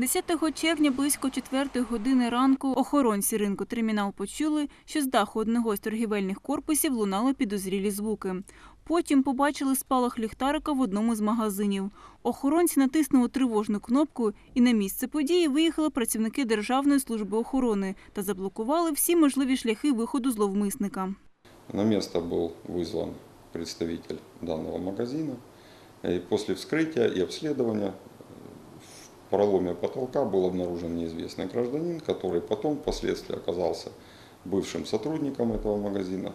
10 червня близько 4 години ранку охоронці ринку термінал почули, що з даху одного з торгівельних корпусів лунали підозрілі звуки. Потім побачили спалах ліхтарика в одному з магазинів. Охоронці натиснули тривожну кнопку, і на місце події виїхали працівники Державної служби охорони та заблокували всі можливі шляхи виходу зловмисника. На место был вызван представитель данного магазина. И после вскрытия и обследования в проломе потолка был обнаружен неизвестный гражданин, который потом впоследствии оказался бывшим сотрудником этого магазина.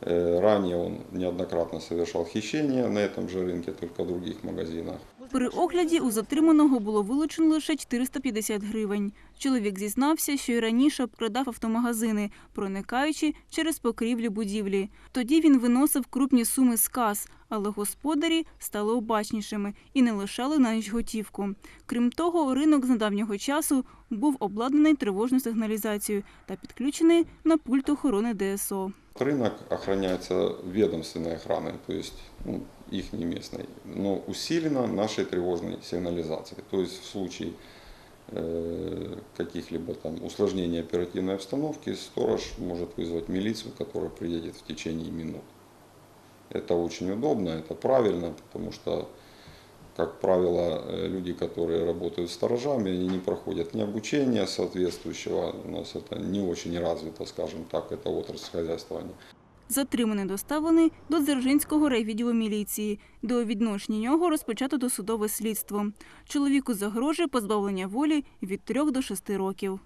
Э, Ранее он неоднократно совершал хищения на этом же рынке, только в других магазинах. При огляді у затриманого було вилучено лише 450 гривень. Чоловік зізнався, що й раніше обкрадав автомагазини, проникаючи через покрівлі будівлі. Тоді він виносив крупні суми з кас, але господарі стали обачнішими і не лишали на ніч готівку. Крім того, ринок з недавнього часу був обладнаний тривожною сигналізацією та підключений на пульт охорони ДСО. Рынок охраняется ведомственной охраной, то есть ну, их не местной, но усилена нашей тревожной сигнализацией. То есть в случае э, каких-либо там усложнений оперативной обстановки сторож может вызвать милицию, которая приедет в течение минут. Это очень удобно, это правильно, потому что, как правило, э, люди, которые работают сторожами, они не проходят ни обучения соответствующего, у нас это не очень развито, скажем так, это отрасль хозяйствования. Затриманий доставлений до Дзержинського райвідділу міліції, де у відношенні нього розпочато досудове слідство. Чоловіку загрожує позбавлення волі від 3 до 6 років.